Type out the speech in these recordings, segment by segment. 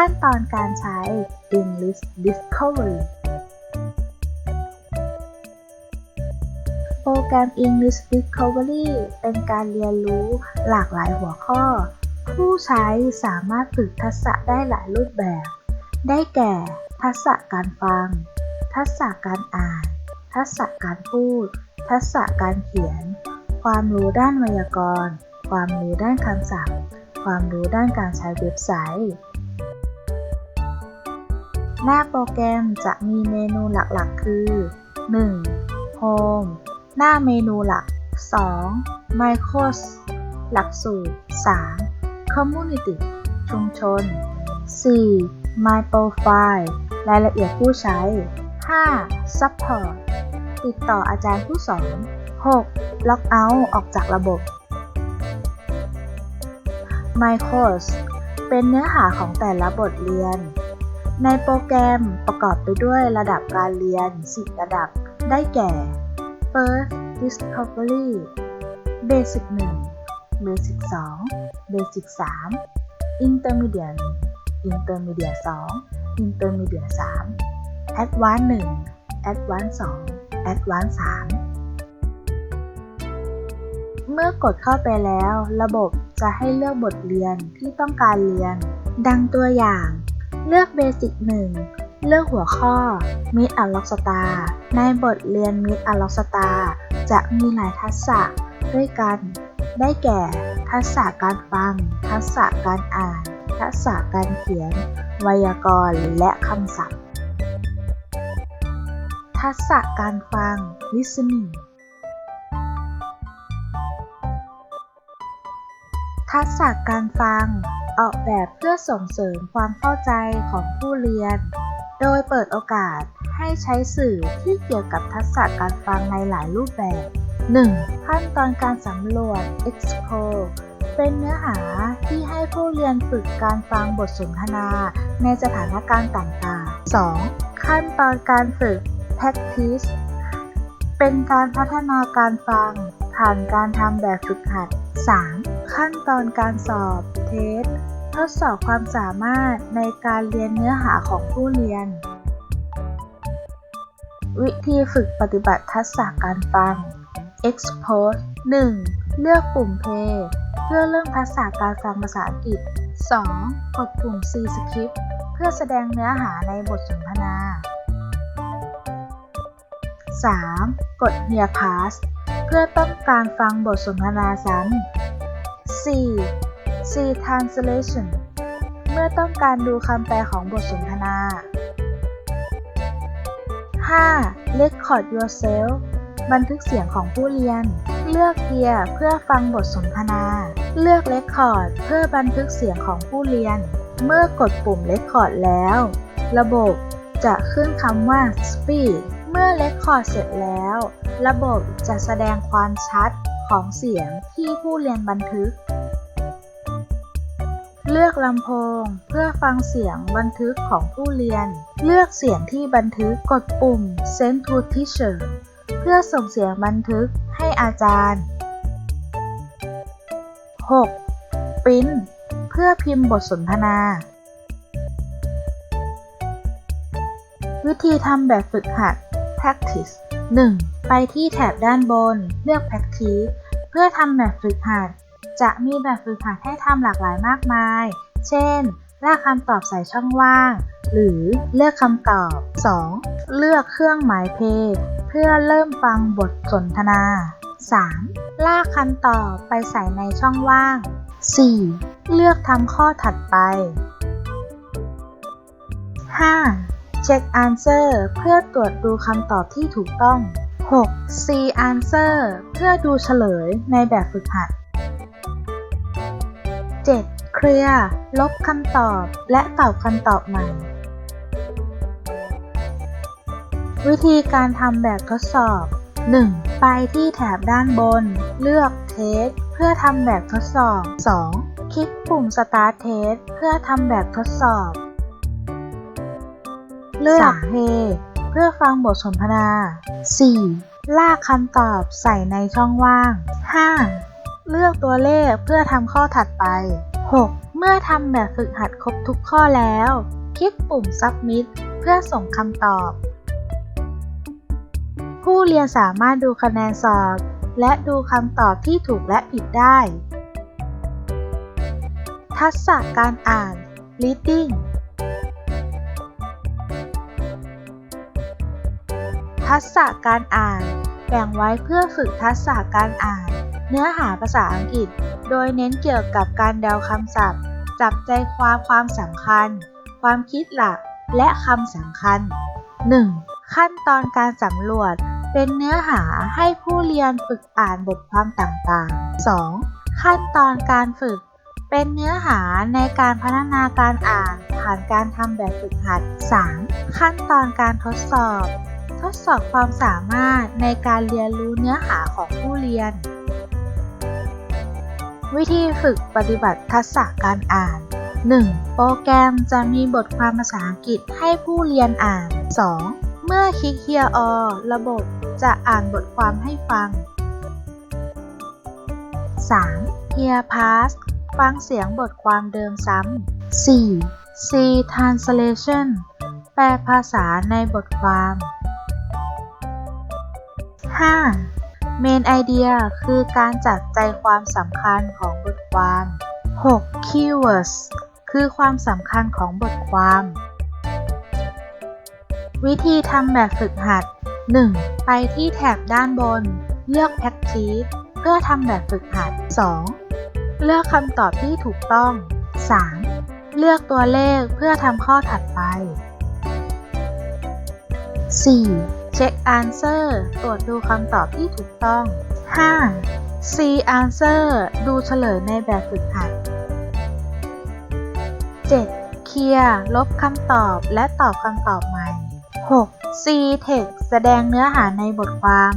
ขั้นตอนการใช้ English Discovery โปรแกรม English Discovery เป็นการเรียนรู้หลากหลายหัวข้อ ผู้ใช้สามารถฝึกทักษะได้หลายรูปแบบ ได้แก่ ทักษะการฟัง ทักษะการอ่าน ทักษะการพูด ทักษะการเขียน ความรู้ด้านไวยากรณ์ ความรู้ด้านคำศัพท์ ความรู้ด้านการใช้เว็บไซต์ หน้าโปรแกรมจะมีเมนูหลักๆ คือ 1. Home หน้าเมนูหลัก 2. Micros หลักสูตร 3. Community ชุมชน 4. My Profile รายละเอียดผู้ใช้ 5. Support ติดต่ออาจารย์ผู้สอน 6. Lockout ออกจากระบบ My Course เป็นเนื้อหาของแต่ละบทเรียน ในโปรแกรมประกอบไปด้วยระดับการเรียน 10 ระดับ ได้แก่ First Discovery Basic 1 Basic 2 Basic 3 Intermediate 1 Intermediate 2 Intermediate 3 Advanced 1 Advanced 2 Advanced 3 เมื่อกดเข้าไปแล้ว ระบบจะให้เลือกบทเรียนที่ต้องการเรียน ดังตัวอย่าง เลือก Basic 1เลือกหัวข้อ Meet a Rock Star ในบทเรียน Meet a Rock Star จะมีหลายทักษะด้วยกัน ได้แก่ ทักษะการฟัง ทักษะการอ่าน ทักษะการเขียน ไวยากรณ์ และคำศัพท์ ทักษะการฟัง listening ทักษะการฟัง ออกแบบเพื่อส่งเสริมความเข้าใจของผู้เรียน โดยเปิดโอกาสให้ใช้สื่อที่เกี่ยวกับทักษะการฟังในหลายรูปแบบ 1. ขั้นตอนการสำรวจ Explore เป็นเนื้อหาที่ให้ผู้เรียนฝึกการฟังบทสนทนาในสถานการณ์ต่างๆ 2. ขั้นตอนการฝึก Practice เป็นการพัฒนาการฟัง ผ่านการทำแบบฝึกหัด 3. ขั้นตอนการสอบเทสทดสอบความสามารถในการเรียนเนื้อหาของผู้เรียน วิธีฝึกปฏิบัติทักษะการฟัง Expose 1. เลือกปุ่ม Play เพื่อเริ่มทักษะการฟังภาษาอังกฤษ 2. กดปุ่ม C Skip เพื่อแสดงเนื้อหาในบทสนทนา 3. กด Hear Pass เพื่อต้องการฟังบทสนทนาซ้ำ 4. C Translation เมื่อต้องการดูคำแปลของบทสนทนา 5. Record yourself บันทึกเสียงของผู้เรียน เลือกเกียร์เพื่อฟังบทสนทนา เลือก Record เพื่อบันทึกเสียงของผู้เรียน เมื่อกดปุ่ม Record แล้ว ระบบจะขึ้นคำว่า Speed เมื่อ Record เสร็จแล้ว ระบบจะแสดงความชัดของเสียงที่ผู้เรียนบันทึก เลือกลำโพงเพื่อฟังเสียงบันทึกของผู้เรียน เลือกเสียงที่บันทึกกดปุ่ม Send to Teacher เพื่อส่งเสียงบันทึกให้อาจารย์ 6. Print เพื่อพิมพ์บทสนทนา วิธีทำแบบฝึกหัด Practice 1. ไปที่แถบด้านบน เลือก Practice เพื่อทำแบบฝึกหัด จะมีแบบฝึกหัดให้ทำหลากหลายมากมาย เช่นลากคำตอบใส่ช่องว่าง หรือเลือกคำตอบ 2. เลือกเครื่องหมายเพย์เพื่อเริ่มฟังบทสนทนา 3. ลากคำตอบไปใส่ในช่องว่าง 4. เลือกทำข้อถัดไป 5. เช็ค Answer เพื่อตรวจดูคำตอบที่ถูกต้อง 6. See Answer เพื่อดูเฉลยในแบบฝึกหัด 7. เคลียลบคำตอบและตอบคำตอบใหม่ วิธีการทำแบบทดสอบ 1. ไปที่แถบด้านบน เลือก Test เพื่อทำแบบทดสอบ 2. คลิกปุ่ม Start Test เพื่อทำแบบทดสอบ เลือก Play เพื่อฟังบทสนทนา 4. ลากคำตอบใส่ในช่องว่าง 5. เลือกตัวเลขเพื่อทำข้อถัดไป 6. เมื่อทำแบบฝึกหัดครบทุกข้อแล้ว คลิกปุ่ม Submit เพื่อส่งคำตอบ ผู้เรียนสามารถดูคะแนนสอบ และดูคำตอบที่ถูกและผิดได้ ทักษะการอ่าน Reading ทักษะการอ่าน แบ่งไว้เพื่อฝึกทักษะการอ่าน เนื้อหาภาษาอังกฤษ โดยเน้นเกี่ยวกับการเดาคำศัพท์ จับใจความความสำคัญ ความคิดหลัก และคำสำคัญ 1. ขั้นตอนการสำรวจ เป็นเนื้อหาให้ผู้เรียนฝึกอ่านบทความต่างๆ 2. ขั้นตอนการฝึกเป็นเนื้อหาในการพัฒนาการอ่านผ่านการทำแบบฝึกหัด 3. ขั้นตอนการทดสอบ ทดสอบความสามารถในการเรียนรู้เนื้อหาของผู้เรียน วิธีฝึกปฏิบัติทักษะการอ่าน 1. โปรแกรมจะมีบทความภาษาอังกฤษให้ผู้เรียนอ่าน 2. เมื่อคลิก Hear All ระบบจะอ่านบทความให้ฟัง 3. Hear Pass ฟังเสียงบทความเดิมซ้ำ 4. See Translation แปลภาษาในบทความ 5. Main Idea คือการจัดใจความสำคัญของบทความ 6. Keywords คือความสำคัญของบทความ วิธีทำแบบฝึกหัด 1. ไปที่แถบด้านบน เลือก Practice เพื่อทำแบบฝึกหัด 2. เลือกคำตอบที่ถูกต้อง 3. เลือกตัวเลขเพื่อทำข้อถัดไป 4. เช็ค Answer ตรวจดูคำตอบที่ถูกต้อง 5. See Answer ดูเฉลยในแบบฝึกหัด 7. เคลียร์ลบคำตอบและตอบคำตอบใหม่ 6. See Text แสดงเนื้อหาในบทความ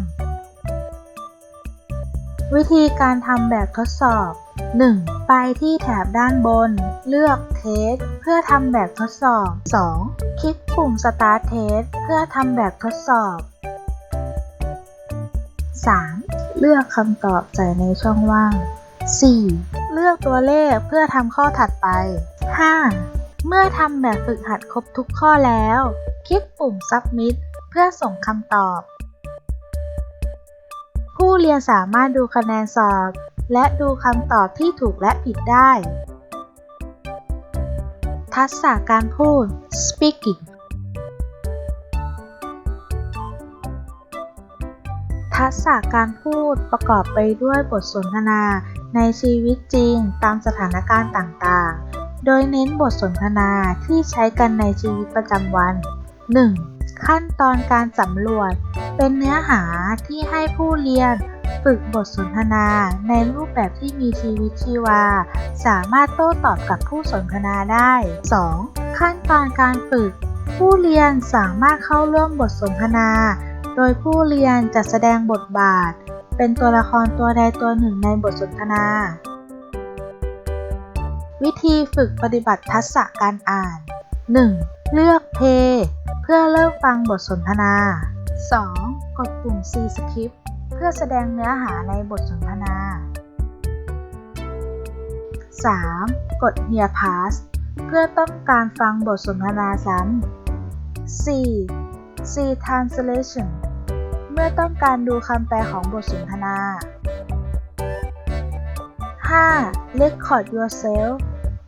วิธีการทำแบบทดสอบ 1. ไปที่แถบด้านบน เลือก Test เพื่อทำแบบทดสอบ 2. คลิกปุ่ม Start Test เพื่อทำแบบทดสอบ 3. เลือกคำตอบใส่ในช่องว่าง 4. เลือกตัวเลขเพื่อทำข้อถัดไป 5. เมื่อทำแบบฝึกหัดครบทุกข้อแล้ว คลิกปุ่ม Submit เพื่อส่งคำตอบ ผู้เรียนสามารถดูคะแนนสอบ และดูคำตอบที่ถูกและผิดได้ ทักษะการพูด speaking ทักษะการพูดประกอบไปด้วยบทสนทนาในชีวิตจริงตามสถานการณ์ต่างๆ โดยเน้นบทสนทนาที่ใช้กันในชีวิตประจำวัน 1. ขั้นตอนการสำรวจ เป็นเนื้อหาที่ให้ผู้เรียน ฝึกบทสนทนาในรูปแบบที่มีชีวิตชีวา สามารถโต้ตอบกับผู้สนทนาได้ 2. ขั้นตอนการฝึก ผู้เรียนสามารถเข้าร่วมบทสนทนา โดยผู้เรียนจะแสดงบทบาท เป็นตัวละครตัวใดตัวหนึ่งในบทสนทนา วิธีฝึกปฏิบัติทักษะการอ่าน 1. เลือกเพย์เพื่อเริ่มฟังบทสนทนา 2. กดปุ่ม C Script พื่อแสดงเนื้อหาในบทสนทนา 3. กด Hear Pass เพื่อต้องการฟังบทสนทนาซ้ำ 4. See Translation เมื่อต้องการดูคำแปลของบทสนทนา 5. Record yourself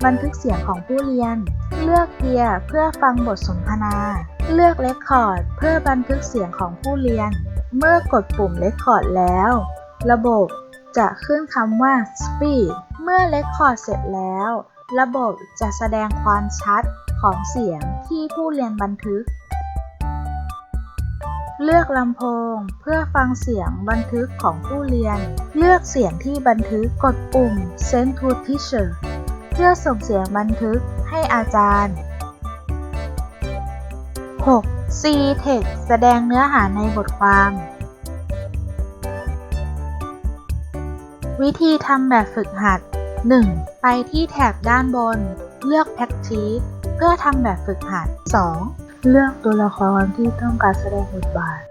บันทึกเสียงของผู้เรียน เลือกเกียร์เพื่อฟังบทสนทนา เลือก Record เพื่อบันทึกเสียงของผู้เรียน เมื่อกดปุ่ม Record แล้ว ระบบจะขึ้นคำว่า Speed เมื่อ Record เสร็จแล้ว ระบบจะแสดงความชัดของเสียงที่ผู้เรียนบันทึก เลือกลำโพงเพื่อฟังเสียงบันทึกของผู้เรียน เลือกเสียงที่บันทึกกดปุ่ม Send to Teacher เพื่อส่งเสียงบันทึกให้อาจารย์ 6. C Text แสดงเนื้อหาในบทความ วิธีทำแบบฝึกหัด 1. ไปที่แถบด้านบน เลือก Practice เพื่อทำแบบฝึกหัด 2. เลือกตัวละครที่ต้องการแสดงบทบาท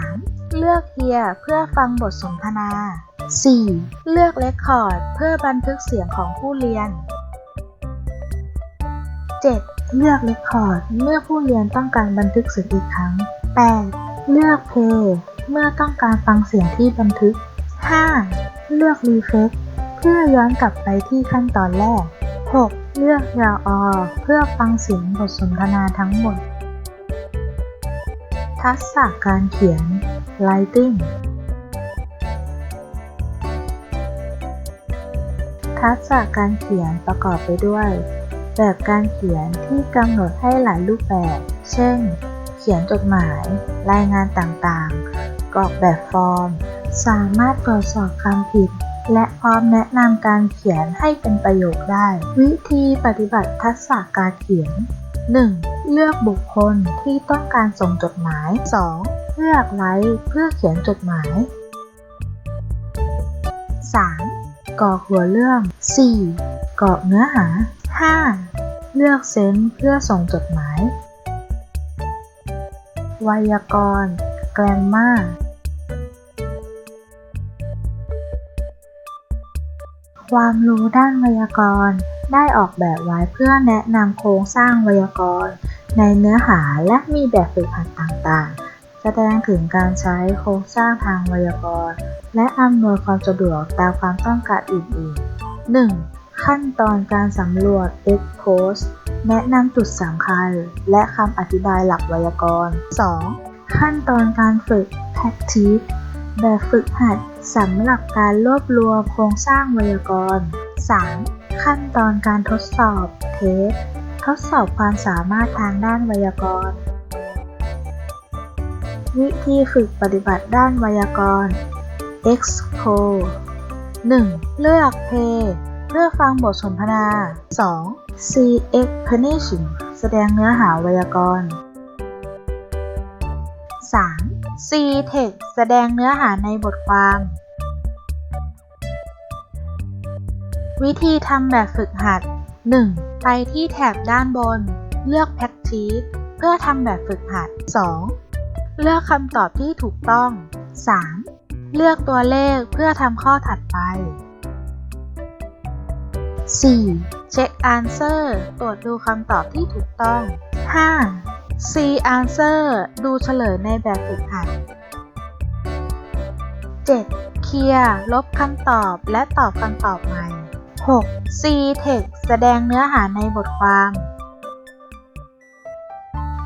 3. เลือก Hear เพื่อฟังบทสนทนา 4. เลือก Record เพื่อบันทึกเสียงของผู้เรียน 7. เลือก Record เมื่อผู้เรียนต้องการบันทึกเสียงอีกครั้ง 8. เลือก Play เมื่อต้องการฟังเสียงที่บันทึก 5. เลือก Refresh เพื่อย้อนกลับไปที่ขั้นตอนแรก 6. เลือก Raw เพื่อฟังเสียงบทสนทนาทั้งหมด ทักษะการเขียน Writing ทักษะการเขียนประกอบไปด้วย แบบการเขียนที่กำหนดให้หลายรูปแบบ เช่น เขียนจดหมาย รายงานต่างๆ กรอกแบบฟอร์ม สามารถตรวจสอบคำผิด และพร้อมแนะนำการเขียนให้เป็นประโยคได้ วิธีปฏิบัติทักษะการเขียน 1. เลือกบุคคลที่ต้องการส่งจดหมาย 2. เลือกไลค์เพื่อเขียนจดหมาย 3. กรอกหัวเรื่อง 4. กรอกเนื้อหา 5. เลือกเซนเพื่อส่งจดหมาย ไวยากรณ์แกรมมาความรู้ด้านไวยากรณ์ ได้ออกแบบไว้เพื่อแนะนำโครงสร้างไวยากรณ์ ในเนื้อหาและมีแบบฝึกหัดต่างๆ แสดงถึงการใช้โครงสร้างทางไวยากรณ์ และอำนวยความสะดวกตามความต้องการอื่นๆ 1. ขั้นตอนการสำรวจ Expose แนะนำจุดสำคัญ และคำอธิบายหลักไวยากรณ์ 2. ขั้นตอนการฝึก Practice แบบฝึกหัดสำหรับการรวบรวมโครงสร้างไวยากรณ์ 3. ขั้นตอนการทดสอบ Test ทดสอบความสามารถทางด้านไวยากรณ์ วิธีฝึกปฏิบัติด้านไวยากรณ์ Expo 1. เลือก Play เพื่อฟังบทสนทนา 2. See Explanation แสดงเนื้อหาไวยากรณ์ 3. C Text แสดงเนื้อหาในบทความ วิธีทำแบบฝึกหัด 1. ไปที่แถบด้านบน เลือก Practice เพื่อทำแบบฝึกหัด 2. เลือกคำตอบที่ถูกต้อง 3. เลือกตัวเลขเพื่อทำข้อถัดไป 4. เช็ค Answer ตรวจดูคำตอบที่ถูกต้อง 5. C Answer ดูเฉลยในแบบฝึกหัด 7. เคลียร์ลบคำตอบและตอบคำตอบใหม่ 6. C Text แสดงเนื้อหาในบทความ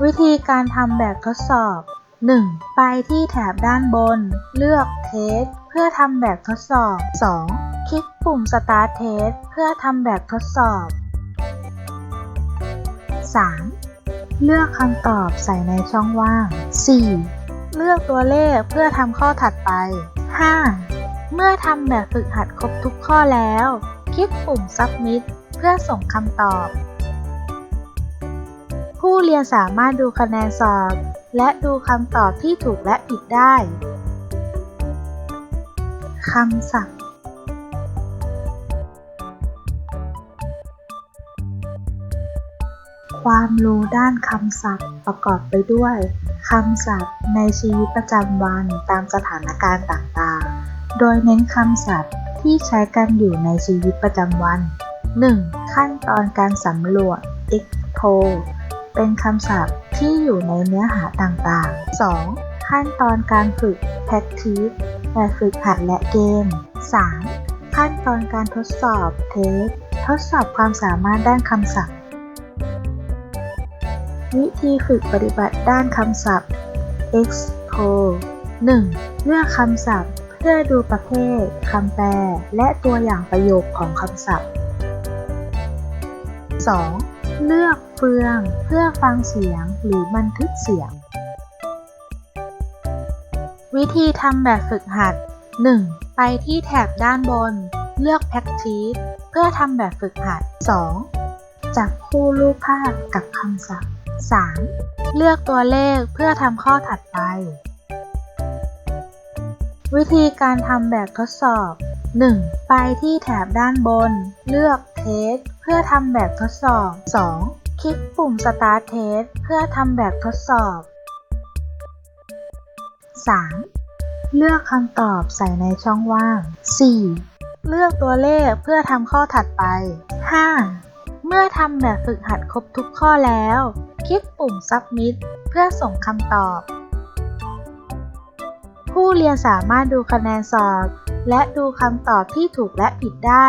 วิธีการทำแบบทดสอบ 1. ไปที่แถบด้านบน เลือก Test เพื่อทำแบบทดสอบ 2. คลิกปุ่ม Start Test เพื่อทำแบบทดสอบ 3. เลือกคำตอบใส่ในช่องว่าง 4. เลือกตัวเลขเพื่อทำข้อถัดไป 5. เมื่อทำแบบฝึกหัดครบทุกข้อแล้ว คลิกปุ่ม Submit เพื่อส่งคำตอบ ผู้เรียนสามารถดูคะแนนสอบ และดูคำตอบที่ถูกและผิดได้ คำศัพท์ ความรู้ด้านคำศัพท์ประกอบไปด้วยคำศัพท์ในชีวิตประจำวันตามสถานการณ์ต่างๆ โดยเน้นคำศัพท์ที่ใช้กันอยู่ในชีวิตประจำวัน 1. ขั้นตอนการสำรวจ Expo เป็นคำศัพท์ที่อยู่ในเนื้อหาต่างๆ 2. ขั้นตอนการฝึก Practice แบบฝึกหัดและเกม 3. ขั้นตอนการทดสอบ Test ทดสอบความสามารถด้านคำศัพท์ วิธีฝึกปฏิบัติด้านคำศัพท์ Expo 1. เลือกคำศัพท์ เพื่อดูประเภทคำแปล และตัวอย่างประโยคของคำศัพท์ 2. เลือกเฟืองเพื่อฟังเสียงหรือบันทึกเสียง วิธีทำแบบฝึกหัด 1. ไปที่แถบด้านบน เลือก Practice เพื่อทำแบบฝึกหัด 2. จับคู่รูปภาพกับคำศัพท์ 3. เลือกตัวเลขเพื่อทำข้อถัดไป วิธีการทำแบบทดสอบ 1. ไปที่แถบด้านบน เลือก Test เพื่อทำแบบทดสอบ 2. คลิกปุ่ม Start Test เพื่อทำแบบทดสอบ 3. เลือกคำตอบใส่ในช่องว่าง 4. เลือกตัวเลขเพื่อทำข้อถัดไป 5. เมื่อทำแบบฝึกหัดครบทุกข้อแล้ว คลิกปุ่ม Submit เพื่อส่งคำตอบ ผู้เรียนสามารถดูคะแนนสอบ และดูคำตอบที่ถูกและผิดได้